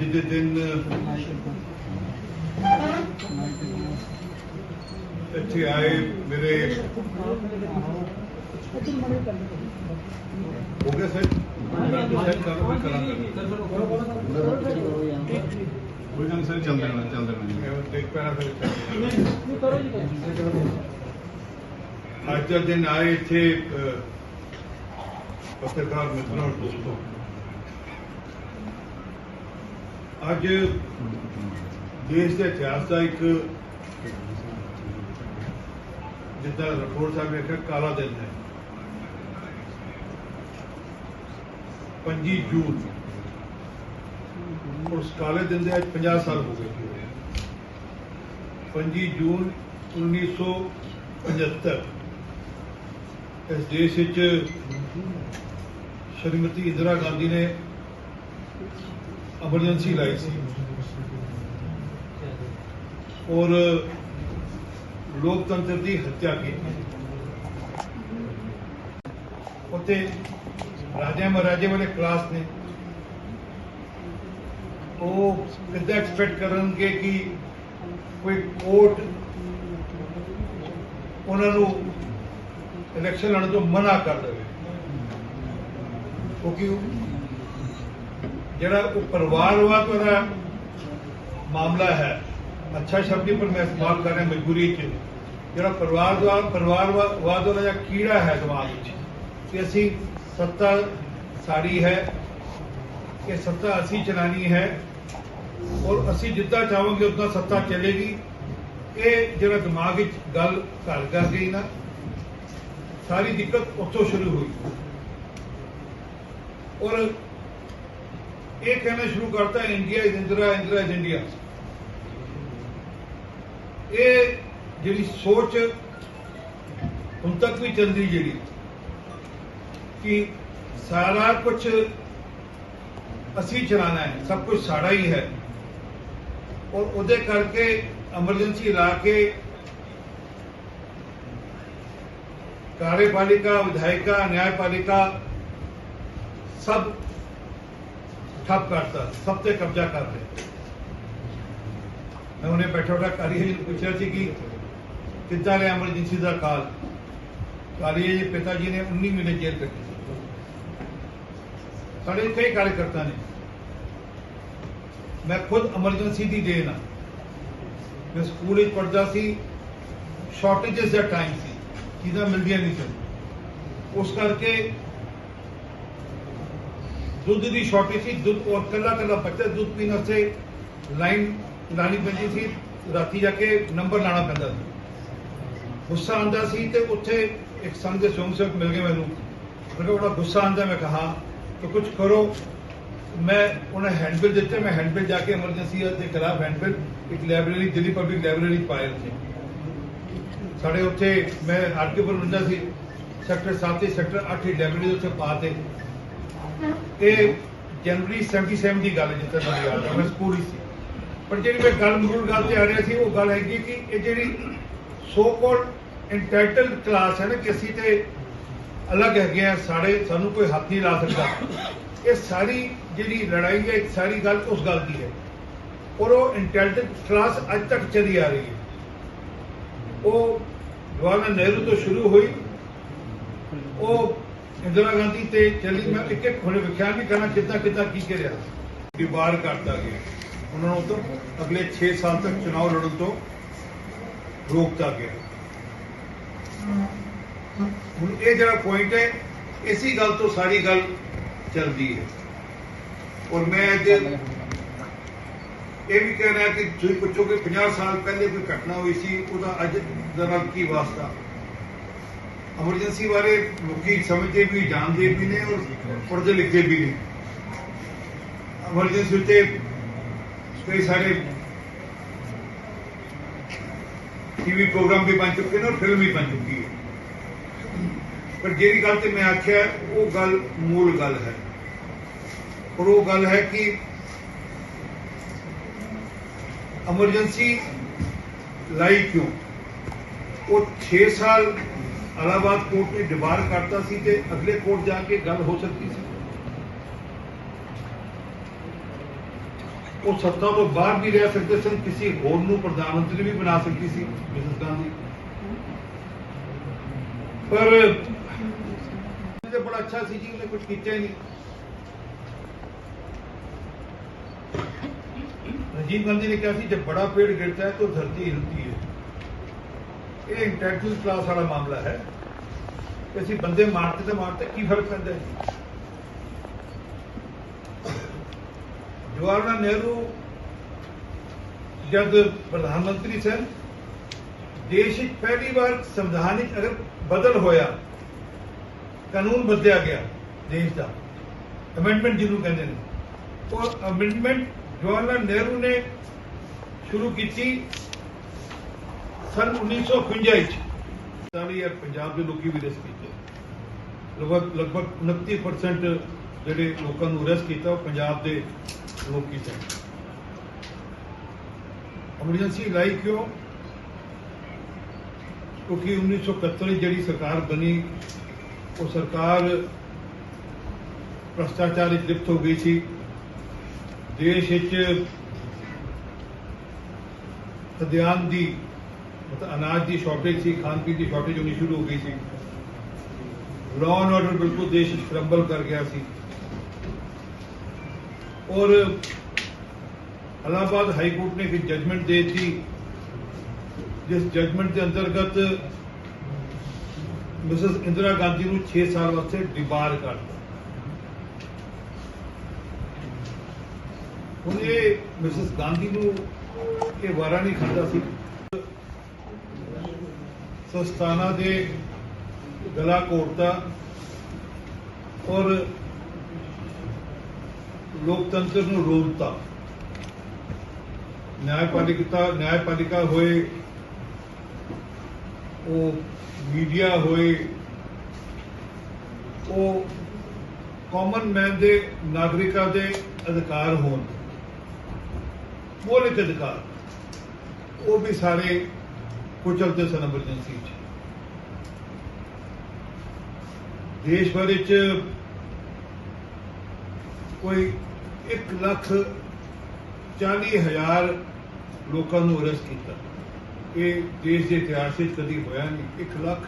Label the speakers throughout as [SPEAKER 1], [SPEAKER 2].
[SPEAKER 1] ਅੱਜ ਦੇ ਦਿਨ ਇੱਥੇ ਆਏ ਮੇਰੇ ਹੋ ਗਿਆ ਸਰ? ਡਿਸਾਈਡ ਕਰ ਮੈਂ ਕਰਾਂਗਾ।
[SPEAKER 2] ਕੋਈ ਗੱਲ ਸਰ ਚੱਲ ਰਹਿਣਾ ਚੱਲ ਦੇਣਾ
[SPEAKER 1] ਦੇਖ ਪੈਣਾ ਫਿਰ ਅੱਜ ਦਾ ਦਿਨ ਆਏ ਇੱਥੇ ਪੱਤਰਕਾਰ ਮਿੱਤਰਾਂ, ਦੋਸਤੋ। ਅੱਜ ਦੇਸ਼ ਦੇ ਇਤਿਹਾਸ ਦਾ ਇੱਕ ਜਿੱਦਾਂ ਰਿਪੋਰਟ ਸਾਹਿਬ ਨੇ ਕਿਹਾ ਕਾਲਾ ਦਿਨ ਹੈ। 25 ਜੂਨ। ਉਸ ਕਾਲੇ ਦਿਨ ਦੇ ਅੱਜ 50 ਸਾਲ ਹੋ ਗਏ। 25 ਜੂਨ 1975 ਇਸ ਦੇਸ਼ ਵਿੱਚ ਸ਼੍ਰੀਮਤੀ ਇੰਦਰਾ ਗਾਂਧੀ ਨੇ ਐਮਰਜੈਂਸੀ ਲਾਈ ਸੀ ਔਰ ਲੋਕਤੰਤਰ ਦੀ ਹੱਤਿਆ ਕੀਤੀ। ਉੱਤੇ ਰਾਜੇ ਮਹਾਰਾਜੇ ਵਾਲੇ ਕਲਾਸ ਨੇ। ਉਹ ਕਿੱਦਾਂ ਐਕਸਪੈਕਟ ਕਰਨਗੇ ਕਿ ਕੋਈ ਕੋਰਟ ਉਹਨਾਂ ਨੂੰ ਇਲੈਕਸ਼ਨ ਲੜਨ ਤੋਂ ਮਨਾ ਕਰ ਦੇਵੇ? ਕਿਉਂਕਿ ਜਿਹੜਾ ਉਹ ਪਰਿਵਾਰਵਾਦ ਵਾਲਾ ਮਾਮਲਾ ਹੈ। ਅੱਛਾ ਸ਼ਬਦ ਪਰ ਮੈਂ ਇਸਤੇਮਾਲ ਕਰ ਰਿਹਾ ਮਜਬੂਰੀ 'ਚ। ਜਿਹੜਾ ਪਰਿਵਾਰਵਾਦ ਪਰਿਵਾਰਵਾਦ ਵਾਲਾ ਜਿਹੜਾ ਕੀੜਾ ਹੈ ਦਿਮਾਗ ਵਿੱਚ। ਕਿ ਅਸੀਂ ਸੱਤਾ ਸਾਡੀ ਹੈ, ਕਿ ਸੱਤਾ ਅਸੀਂ ਚਲਾਣੀ ਹੈ, ਔਰ ਅਸੀਂ ਜਿੱਦਾਂ ਚਾਹਾਂਗੇ ਉਦਾਂ ਸੱਤਾ ਚੱਲੇਗੀ। ਇਹ ਜਿਹੜਾ ਦਿਮਾਗ ਵਿੱਚ ਗੱਲ ਘਰ ਕਰ ਗਈ ਨਾ, ਸਾਰੀ ਦਿੱਕਤ ਉੱਥੋਂ ਸ਼ੁਰੂ ਹੋਈ। ਔਰ ਇਹ ਕਹਿਣਾ ਸ਼ੁਰੂ ਕਰਤਾ India is Indira Indira is India. ਇਹ ਜਿਹੜੀ ਸੋਚ ਹੁਣ ਤੱਕ ਵੀ ਚੱਲਦੀ ਜਿਹੜੀ, ਕਿ ਸਾਰਾ ਕੁਝ ਅਸੀਂ ਚਲਾਣਾ ਹੈ, ਸਭ ਕੁਝ ਸਾਡਾ ਹੀ ਹੈ। ਔਰ ਉਹਦੇ ਕਰਕੇ ਐਮਰਜੈਂਸੀ ਲਾ ਕੇ ਕਾਰਜਪਾਲਿਕਾ, ਵਿਧਾਇਕਾ, ਨਿਆਂਪਾਲਿਕਾ ਸਭ ਠੱਪ ਕਰਤਾ, ਸਭ ਤੇ ਕਬਜ਼ਾ ਕਰ ਲਿਆ। ਮੈਂ ਉਹਨੇ ਬੈਠਾ ਕਾਰੀਏ ਨੂੰ ਪੁੱਛਿਆ ਸੀ ਕਿ ਕਿੱਦਾਂ ਰਿਹਾ ਐਮਰਜੈਂਸੀ ਦਾ ਕਾਲ? ਕਾਰੀਏ ਜੀ ਪਿਤਾ ਜੀ ਨੇ 19 ਮਹੀਨੇ ਜੇਲ੍ਹ ਕੱਟੀ ਸਾਡੇ ਕਈ ਕਾਰਜਕਰਤਾ ਨੇ। ਮੈਂ ਖੁਦ ਐਮਰਜੈਂਸੀ ਦੀ ਦੇਣ ਆ। ਮੈਂ ਸਕੂਲ ਵਿੱਚ ਪੜ੍ਹਦਾ ਸੀ ਸ਼ਾਰਟੇजेस ਦਾ ਟਾਈਮ ਸੀ, ਚੀਜ਼ਾਂ ਮਿਲਦੀਆਂ ਨਹੀਂ ਸਨ ਉਸ ਕਰਕੇ ਦੁੱਧ ਦੀ ਸ਼ਾਰਟੇਜ ਸੀ, ਦੁੱਧ ਔਰ ਕੱਲਾ ਕੱਲਾ ਬੱਚਾ, ਦੁੱਧ ਪੀਣ ਵਾਸਤੇ ਲਾਈਨ ਲਾਣੀ ਪੈਂਦੀ ਸੀ, ਰਾਤੀ ਜਾ ਕੇ ਨੰਬਰ ਲਾਣਾ ਪੈਂਦਾ ਸੀ। ਗੁੱਸਾ ਆਂਦਾ ਸੀ ਤੇ ਉੱਥੇ ਇੱਕ ਸੰਘ ਦੇ ਸਵੰਗ ਸੇਵਕ ਮਿਲ ਗਏ ਮੈਨੂੰ। ਮੈਂ ਬੜਾ ਗੁੱਸਾ ਆਂਦਾ ਮੈਂ ਕਹਾ ਕਿ ਕੁਝ ਕਰੋ। ਮੈਂ ਉਹਨਾਂ ਹੈਂਡਬਿਲ ਦਿੱਤੇ, ਮੈਂ ਹੈਂਡਬਿਲ ਜਾ ਕੇ ਐਮਰਜੈਂਸੀ ਦੇ ਖਿਲਾਫ ਹੈਂਡਬਿਲ ਇੱਕ ਲਾਇਬ੍ਰੇਰੀ ਦਿੱਲੀ ਪਬਲਿਕ ਲਾਇਬ੍ਰੇਰੀ ਪਾਇਆ ਉੱਥੇ। ਸਾਡੇ ਉੱਥੇ ਮੈਂ ਆਰਕੀਪੁਰ ਹੁੰਦਾ ਸੀ ਸੈਕਟਰ 7 ਤੇ ਸੈਕਟਰ 8 ਲਾਇਬ੍ਰੇਰੀ ਉੱਥੇ ਪਾ ਤੇ ਇਹ ਜਨਵਰੀ 77 ਦੀ ਗੱਲ ਜਿੱਥੇ ਮੈਨੂੰ ਯਾਦ ਹੈ ਮੈਂ ਸਕੂਲ ਹੀ ਸੀ। ਪਰ ਜਿਹੜੀ ਮੈਂ ਗੱਲ, ਮੂਲ ਗੱਲ ਤੇ ਆ ਰਿਹਾ ਸੀ, ਉਹ ਗੱਲ ਹੈਗੀ ਕਿ ਇਹ ਜਿਹੜੀ ਸੋ ਕਾਲਡ ਇੰਟੈਲੈਕਚੁਅਲ ਕਲਾਸ ਹੈ ਨਾ, ਕਿ ਅਸੀਂ ਤੇ ਅਲੱਗ ਹੈਗੇ ਆ, ਸਾਡੇ, ਸਾਨੂੰ ਕੋਈ ਹੱਥ ਨਹੀਂ ਲਾ ਸਕਦਾ। ਇਹ ਸਾਰੀ ਜਿਹੜੀ ਲੜਾਈ ਹੈ, ਸਾਰੀ ਗੱਲ ਉਸ ਗੱਲ ਦੀ ਹੈ। ਔਰ ਉਹ ਇੰਟੈਲੈਕਚੁਅਲ ਕਲਾਸ ਅੱਜ ਤੱਕ ਚੱਲੀ ਆ ਰਹੀ ਹੈ। ਉਹ ਜਵਾਹਰ ਨਹਿਰੂ ਤੋਂ ਸ਼ੁਰੂ ਹੋਈ, ਉਹ ਇੰਦਰਾ ਗਾਂਧੀ ਤੇ ਚੱਲੀ ਮੈਂ ਇੱਕ ਇੱਕ ਹੁਣੇ ਵਿਖਿਆਨ ਵੀ ਕਰਨਾ ਕਿੱਦਾਂ ਕਿੱਦਾਂ ਕੀ ਕਰਿਆ। ਦੀਵਾਰ ਕਰਤਾ ਗਿਆ। ਉਹਨਾਂ ਨੂੰ ਤਾਂ ਅਗਲੇ 6 ਸਾਲ ਤੱਕ ਚੁਣਾਵ ਲੜਨ ਤੋਂ ਰੋਕਤਾ ਗਿਆ। ਹੁਣ ਇਹ ਜਿਹੜਾ ਪੁਆਇੰਟ ਹੈ, ਇਸੇ ਗੱਲ ਤੋਂ ਸਾਰੀ ਗੱਲ ਚੱਲਦੀ ਹੈ। ਔਰ ਮੈਂ ਅੱਜ ਇਹ ਵੀ ਕਹਿ ਰਿਹਾ ਕਿ ਤੁਸੀਂ ਪੁੱਛੋਗੇ 50 ਸਾਲ ਪਹਿਲੇ ਕੋਈ ਘਟਨਾ ਹੋਈ ਸੀ, ਉਹਦਾ ਅੱਜ ਦਾ ਕੀ ਵਾਸਤਾ? ਐਮਰਜੈਂਸੀ ਬਾਰੇ ਲੋਕੀ ਸਮਝਦੇ ਵੀ ਜਾਣਦੇ ਵੀ ਨੇ ਔਰ ਪੜ੍ਹਦੇ ਲਿਖਦੇ ਵੀ ਨੇ ਐਮਰਜੈਂਸੀ ਉੱਤੇ ਕਈ ਸਾਰੇ ਟੀਵੀ ਪ੍ਰੋਗਰਾਮ ਵੀ ਬਣ ਚੁੱਕੇ ਨੇ ਔਰ ਫਿਲਮ ਵੀ ਬਣ ਚੁੱਕੀ ਹੈ ਪਰ ਜਿਹੜੀ ਗੱਲ ਤੇ ਮੈਂ ਆਖਿਆ ਉਹ ਗੱਲ ਮੂਲ ਗੱਲ ਹੈ ਔਰ ਉਹ ਗੱਲ ਹੈ ਕਿ ਐਮਰਜੈਂਸੀ ਲਾਈ ਕਿਉਂ ਉਹ 6 ਸਾਲ ਅਲਾਹਾਬਾਦ ਕੋਰਟ ਨੇ ਡਿਬਾਰ ਕਰਤਾ ਸੀ ਤੇ ਅਗਲੇ ਕੋਰਟ ਜਾ ਕੇ ਗੱਲ ਹੋ ਸਕਦੀ ਸੀ। ਉਹ ਸੱਤਾ ਤੋਂ ਬਾਹਰ ਵੀ ਰਹਿ ਸਕਦੇ ਸਨ, ਕਿਸੇ ਹੋਰ ਨੂੰ ਪ੍ਰਧਾਨ ਮੰਤਰੀ ਵੀ ਬਣਾ ਸਕਦੀ ਸੀ, ਮਿਸਸ ਗਾਂਧੀ। ਪਰ ਤੇ ਬੜਾ ਅੱਛਾ ਸੀ ਜੀ ਉਹਨੇ ਕੁਝ ਕੀਤਾ ਹੀ ਨਹੀਂ। ਰਜੀਵ ਗਾਂਧੀ ਨੇ ਕਿਹਾ ਸੀ, ਜੇ ਬੜਾ ਪੇੜ ਗਿਰਦਾ ਹੈ ਤਾਂ ਧਰਤੀ ਹਿਲਦੀ ਹੈ। ਇਹ ਇੰਟੈਲੈਕਚੁਅਲ ਕਲਾਸ ਵਾਲਾ ਮਾਮਲਾ ਹੈ। ਕਿ ਅਸੀਂ ਬੰਦੇ ਮਾਰਤੇ ਤੇ ਮਾਰਤੇ ਕੀ ਫ਼ਰਕ ਪੈਂਦਾ ਹੈ? ਜਵਾਹਰ ਲਾਲ ਨਹਿਰੂ ਜਦ ਪ੍ਰਧਾਨ ਮੰਤਰੀ ਸਨ, ਦੇਸ਼ ਵਿੱਚ ਪਹਿਲੀ ਵਾਰ ਸੰਵਿਧਾਨਿਕ ਅਗਰ ਬਦਲ ਹੋਇਆ, ਕਾਨੂੰਨ ਬਦਲਿਆ ਗਿਆ ਦੇਸ਼ ਦਾ। ਅਮੈਂਡਮੈਂਟ ਜਿਹਨੂੰ ਕਹਿੰਦੇ ਨੇ। ਉਹ ਅਮੈਂਡਮੈਂਟ ਜਵਾਹਰ ਲਾਲ ਨਹਿਰੂ ਨੇ ਸ਼ੁਰੂ ਕੀਤੀ ਸਨ 1951 ਵਿੱਚ। ਸਾਲੀ ਯਾਰ ਪੰਜਾਬ ਦੇ ਲੋਕੀ ਵੀ ਰੈਸਟ ਕੀਤੇ। ਲਗਭਗ ਲਗਭਗ 29% ਜਿਹੜੇ ਲੋਕਾਂ ਨੂੰ ਰੈਸਟ ਕੀਤਾ, ਉਹ ਪੰਜਾਬ ਦੇ ਲੋਕੀ ਸਨ ਐਮਰਜੈਂਸੀ ਲਾਈ ਕਿਉਂ? ਕਿਉਂਕਿ 1971 ਵਿੱਚ ਜਿਹੜੀ ਸਰਕਾਰ ਬਣੀ, ਉਹ ਸਰਕਾਰ ਭ੍ਰਸ਼ਟਾਚਾਰ ਵਿੱਚ ਲਿਪਤ ਹੋ ਗਈ ਸੀ। ਦੇਸ਼ ਵਿੱਚ ਖਦਿਆਨ ਦੀ ਮਤਲਬ ਅਨਾਜ ਦੀ ਸ਼ਾਰਟੇਜ ਸੀ, ਖਾਣ ਪੀਣ ਦੀ ਸ਼ਾਰਟੇਜ ਹੋਣੀ ਸ਼ੁਰੂ ਹੋ ਗਈ ਸੀ। ਲਾਅ ਐਂਡ ਆਰਡਰ ਬਿਲਕੁਲ ਦੇਸ਼ ਵਿੱਚ ਕਰ ਗਿਆ ਸੀ। ਔਰ ਇਲਾਹਾਬਾਦ ਹਾਈ ਕੋਰਟ ਨੇ ਇੱਕ ਜਜਮੈਂਟ ਦੇ ਦਿੱਤੀ। ਜਿਸ ਜਜਮੈਂਟ ਦੇ ਅੰਤਰਗਤ ਮਿਸਸ ਇੰਦਰਾ ਗਾਂਧੀ ਨੂੰ 6 ਸਾਲ ਵਾਸਤੇ ਡਿਬਾਰ ਕਰ ਦਿੱਤਾ। ਹੁਣ ਮਿਸਸ ਗਾਂਧੀ ਨੂੰ ਇਹ ਵਾਰਾ ਨਹੀਂ ਖਾਂਦਾ ਸੀ। ਸਸਤਾਨਾ ਦੇ ਗਲਾ ਘੋਟਦਾ ਔਰ ਲੋਕਤੰਤਰ ਨੂੰ ਰੋਲਤਾ ਨਿਆਂਪਾਲਿਕਾ ਨਿਆਂਪਾਲਿਕਾ ਹੋਏ, ਉਹ ਮੀਡੀਆ ਹੋਏ, ਉਹ ਕਾਮਨ ਮੈਨ ਦੇ ਨਾਗਰਿਕਾਂ ਦੇ ਅਧਿਕਾਰ ਹੋਣ। ਮੌਲਿਕ ਅਧਿਕਾਰ। ਉਹ ਵੀ ਸਾਰੇ ਕੁਚਲਤੇ ਸਨ ਐਮਰਜੈਂਸੀ ਚ ਦੇਸ਼ ਭਰ ਵਿੱਚ ਕੋਈ 1 ਲੱਖ 40 ਹਜ਼ਾਰ ਲੋਕਾਂ ਨੂੰ ਅਰੈਸਟ ਕੀਤਾ। ਇਹ ਦੇਸ਼ ਦੇ ਇਤਿਹਾਸ ਵਿੱਚ ਕਦੀ ਹੋਇਆ ਨਹੀਂ। 1 ਲੱਖ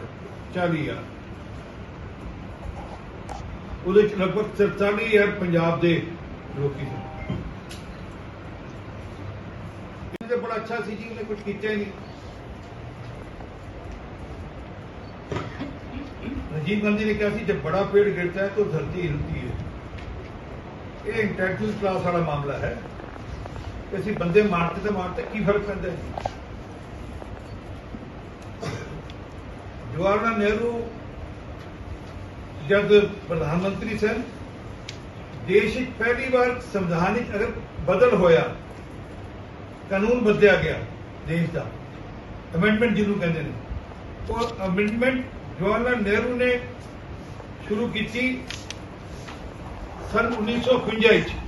[SPEAKER 1] 40 ਹਜ਼ਾਰ। ਉਹਦੇ ਚ ਲਗਭਗ 47 ਹਜ਼ਾਰ ਪੰਜਾਬ ਦੇ ਲੋਕੀ ਸਨ ਬੜਾ ਅੱਛਾ ਸੀ ਜੀ ਉਹਨੇ ਕੁਝ ਕੀਤਾ ਹੀ ਨਹੀਂ। राजीव गांधी ने कहा ਸੀ जब बड़ा पेड़ गिरता है तो धरती हिलती है ਇਹ ਇੰਟੈਲੈਕਚੁਅਲ ਕਲਾਸ ਵਾਲਾ ਮਾਮਲਾ ਹੈ ਕਿ ਅਸੀਂ ਬੰਦੇ ਮਾਰਤੇ ਤੇ ਮਾਰਤੇ ਕੀ ਫਰਕ ਪੈਂਦਾ ਹੈ ਜਵਾਹਰ ਲਾਲ ਨਹਿਰੂ ਜਦ ਪ੍ਰਧਾਨ ਮੰਤਰੀ ਸਨ ਦੇਸ਼ ਵਿੱਚ ਪਹਿਲੀ ਵਾਰ ਸੰਵਿਧਾਨਿਕ ਅਗਰ ਬਦਲ ਹੋਇਆ ਕਾਨੂੰਨ ਬਦਲਿਆ ਗਿਆ ਦੇਸ਼ ਦਾ ਅਮੈਂਡਮੈਂਟ ਜਿਹਨੂੰ ਕਹਿੰਦੇ ਨੇ ਉਹ ਅਮੈਂਡਮੈਂਟ ਜਵਾਹਰ ਲਾਲ ਨਹਿਰੂ ਨੇ ਸ਼ੁਰੂ ਕੀਤੀ ਸਨ 1951 ਵਿੱਚ।